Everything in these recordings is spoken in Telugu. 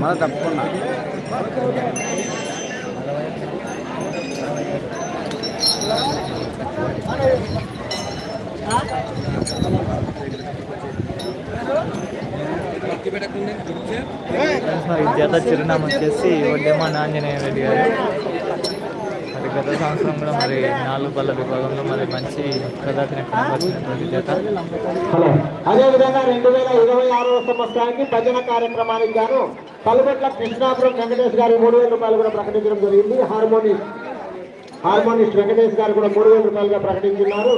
మళ్ళీ తప్పకుండా. జత చిరునామా వచ్చేసి వడ్డేమన్ ఆంజనేయ రెడ్డి గారు. గత సంవత్సరం కూడా మరి నాలుగు పళ్ళ విభాగంలో మరి మంచి ప్రదర్శన కనబరిచినటువంటి జత హలో. అదేవిధంగా రెండు వేల ఇరవై ఆరవ సంవత్సరానికి భజన కార్యక్రమానికి గాను పలుగొట్ల కృష్ణాపురం వెంకటేష్ గారు మూడు వేల రూపాయలు కూడా ప్రకటించడం జరిగింది. హార్మోని హార్మోనిస్ట్ వెంకటేష్ గారు కూడా మూడు వేల రూపాయలుగా ప్రకటించున్నారు.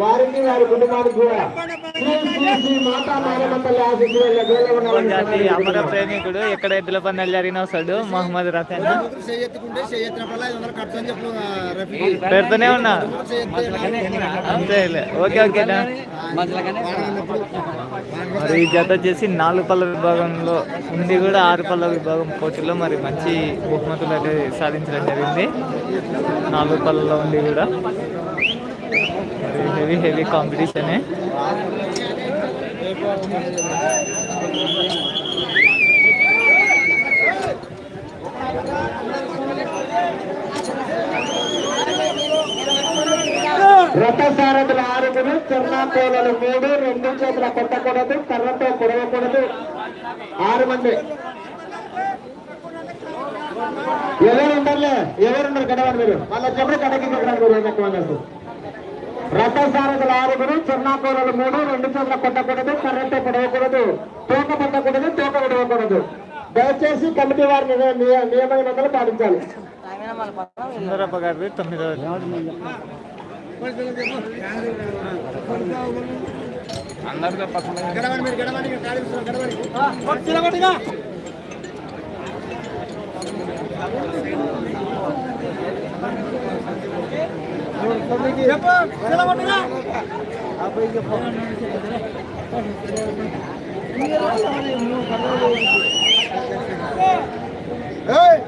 వారికి వారి కుటుంబానికి కూడా అమర ప్రేమికుడు? ఎక్కడ ఎద్దుల పందాలు జరిగినా వస్తాడు మహమ్మద్ రఫీన్ పెడుతూనే ఉన్నా అంతేలే. Okay okay. మరి ఈ జత వచ్చేసి నాలుగు పళ్ళ విభాగంలో ఉండి కూడా ఆరు పళ్ళ విభాగం పోటీలో మరి మంచి బహుమతులు అయితే సాధించడం జరిగింది. నాలుగు పళ్ళలో ఉండి కూడా. మరి హెవీ హెవీ కాంపిటీషనే రథసారథుల ఆరుగురు చెర్నాకోలలు మూడు రెండు చేతుల కొట్టకూడదు కర్రతో పొడవకూడదు ఆరు మంది. ఎవరు ఉండరులే? ఎవరున్నారు కడవాలి మీరు. వాళ్ళ చెప్పు కడకి వెనక్కి రథసారథుల ఆరుగురు చెర్నాకోలలు మూడు రెండు చేతుల కొట్టకూడదు కర్రతో పొడవకూడదు తోక పట్టకూడదు తోక విడవకూడదు దయచేసి కమిటీ వారి నియ- నియ- నియమ నిబంధనలు పాటించాలి తొమ్మిదవ గడవండి మీరు గడవండి ఇంకా ఖాళీ కూర్చోండి, గడవండి చెప్పు ఏయ్,